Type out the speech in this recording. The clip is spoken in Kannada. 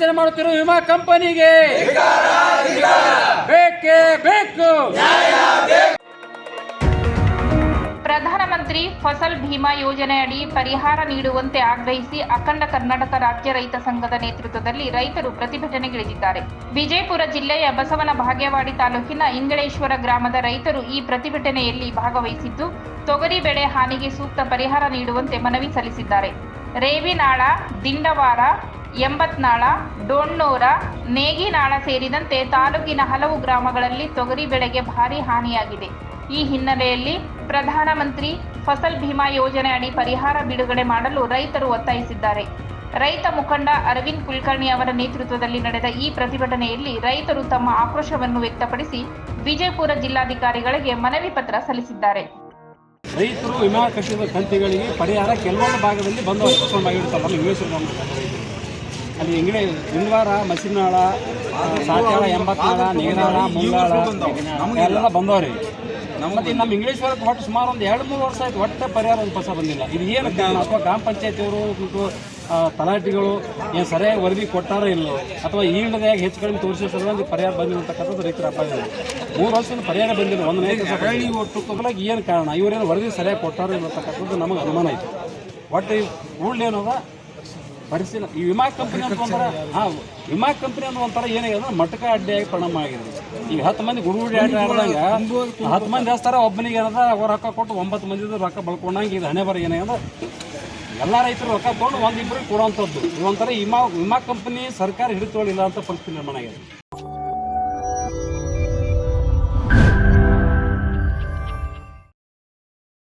ವಂಚನೆ ಮಾಡುತ್ತಿರುವ ವಿಮಾ ಕಂಪನಿಗೆ ಪ್ರಧಾನಮಂತ್ರಿ ಫಸಲ್ ಭೀಮಾ ಯೋಜನೆಯಡಿ ಪರಿಹಾರ ನೀಡುವಂತೆ ಆಗ್ರಹಿಸಿ ಅಖಂಡ ಕರ್ನಾಟಕ ರಾಜ್ಯ ರೈತ ಸಂಘದ ನೇತೃತ್ವದಲ್ಲಿ ರೈತರು ಪ್ರತಿಭಟನೆಗಿಳಿದಿದ್ದಾರೆ. ವಿಜಯಪುರ ಜಿಲ್ಲೆಯ ಬಸವನ ಭಾಗ್ಯವಾಡಿ ತಾಲೂಕಿನ ಇಂಗಳೇಶ್ವರ ಗ್ರಾಮದ ರೈತರು ಈ ಪ್ರತಿಭಟನೆಯಲ್ಲಿ ಭಾಗವಹಿಸಿದ್ದು, ತೊಗರಿ ಬೆಳೆ ಹಾನಿಗೆ ಸೂಕ್ತ ಪರಿಹಾರ ನೀಡುವಂತೆ ಮನವಿ ಸಲ್ಲಿಸಿದ್ದಾರೆ. ರೇವಿನಾಳ, ದಿಂಡವಾರ ಎಂಬತ್ನಾಳ, ಡೊಣ್ಣೂರ, ನೇಗಿನಾಳ ಸೇರಿದಂತೆ ತಾಲೂಕಿನ ಹಲವು ಗ್ರಾಮಗಳಲ್ಲಿ ತೊಗರಿ ಬೆಳೆಗೆ ಭಾರಿ ಹಾನಿಯಾಗಿದೆ. ಈ ಹಿನ್ನೆಲೆಯಲ್ಲಿ ಪ್ರಧಾನಮಂತ್ರಿ ಫಸಲ್ ಭೀಮಾ ಯೋಜನೆ ಅಡಿ ಪರಿಹಾರ ಬಿಡುಗಡೆ ಮಾಡಲು ರೈತರು ಒತ್ತಾಯಿಸಿದ್ದಾರೆ. ರೈತ ಮುಖಂಡ ಅರವಿಂದ್ ಕುಲಕರ್ಣಿ ಅವರ ನೇತೃತ್ವದಲ್ಲಿ ನಡೆದ ಈ ಪ್ರತಿಭಟನೆಯಲ್ಲಿ ರೈತರು ತಮ್ಮ ಆಕ್ರೋಶವನ್ನು ವ್ಯಕ್ತಪಡಿಸಿ ವಿಜಯಪುರ ಜಿಲ್ಲಾಧಿಕಾರಿಗಳಿಗೆ ಮನವಿ ಪತ್ರ ಸಲ್ಲಿಸಿದ್ದಾರೆ. ರೈತರು ವಿಮಾ ಕಂತಿಗಳಿಗೆ ಪರಿಹಾರ ಕೆಲವೊಂದು ಭಾಗದಲ್ಲಿ ಬಂದು ಅಲ್ಲಿ ಹೆಂಗಡೆ ಹಿಂದ್ವಾರ ಮಸಿನಾಳ ಸಾಟ್ಯಾಳ ಎಂಬತ್ನಾಳ ನೀರಾಳ ಮುಂಗಾಳ ಎಲ್ಲ ಬಂದವ್ರಿ. ಮತ್ತೆ ನಮ್ಮ ಇಂಗ್ಲೀಷ್ವರಕ್ಕೆ ಒಟ್ಟು ಸುಮಾರು ಒಂದು ಎರಡು ಮೂರು ವರ್ಷ ಆಯ್ತು ಒಟ್ಟೆ ಪರಿಹಾರ ಒಂದು ಪಸ ಬಂದಿಲ್ಲ. ಇದು ಏನು ಕಾರಣ? ಅಥವಾ ಗ್ರಾಮ ಪಂಚಾಯತಿಯವರು ಮತ್ತು ತಲಾಟಿಗಳು ಏನು ಸರಿಯಾಗಿ ವರದಿ ಕೊಟ್ಟಾರೋ ಇಲ್ಲೋ ಅಥವಾ ಈಲ್ಡ್ದಾಗ ಹೆಚ್ಚು ಕಡಿಮೆ ತೋರಿಸೋ ಸಲುವಾಗಿ ಪರಿಹಾರ ಬಂದಿರತಕ್ಕಂಥದ್ದು ರೈತರ ಅಪಾಯ ಮೂರು ವರ್ಷದಿಂದ ಪರಿಹಾರ ಬಂದಿಲ್ಲ ಒಂದು ಹಳ್ಳಿ ಒಟ್ಟು ತೊಗೊಳಕ್ಕೆ ಏನು ಕಾರಣ? ಇವರೇನು ವರದಿ ಸರಿಯಾಗಿ ಕೊಟ್ಟಾರೋ ಇಲ್ಲ ಅಂತಕ್ಕಂಥದ್ದು ನಮಗೆ ಅನುಮಾನ ಐತೆ ಒಟ್ಟು ಏನದ ಪರಿಶೀಲ ಈ ವಿಮಾ ಕಂಪನಿ ಅಂತ ಒಂಥರ ಹಾಂ ವಿಮಾ ಕಂಪನಿ ಅಂತ ಒಂಥರ ಏನಾಗಿದೆ ಮಟಕ ಅಡ್ಡಿಯಾಗಿ ಪರಿಣಾಮ ಆಗಿದೆ ಈಗ ಹತ್ತು ಮಂದಿ ಗುಡುಗುಡಿ ಅಡ್ಡಿ ಆಡಿದಾಗ ಹತ್ತು ಮಂದಿ ಹೇಳ್ತಾರೆ ಒಬ್ಬನಿಗೆ ಏನದ ಅವ್ರು ರೊಕ್ಕ ಕೊಟ್ಟು ಒಂಬತ್ತು ಮಂದಿದು ರೊಕ್ಕ ಬಳ್ಕೊಂಡಂಗೆ ಇದು ಹಣೆ ಬರ ಏನಾಗಿದೆ ಎಲ್ಲ ರೈತರು ರೊಕ್ಕ ತೊಗೊಂಡು ಒಂದಿಬ್ಬರಿಗೆ ಕೊಡುವಂಥದ್ದು ಇದೊಂಥರ ವಿಮಾ ವಿಮಾ ಕಂಪನಿ ಸರ್ಕಾರ ಹಿಡಿತೋಳಿಲ್ಲ ಅಂತ ಪರಿಸ್ಥಿತಿ ನಿರ್ಮಾಣ ಆಗಿದೆ.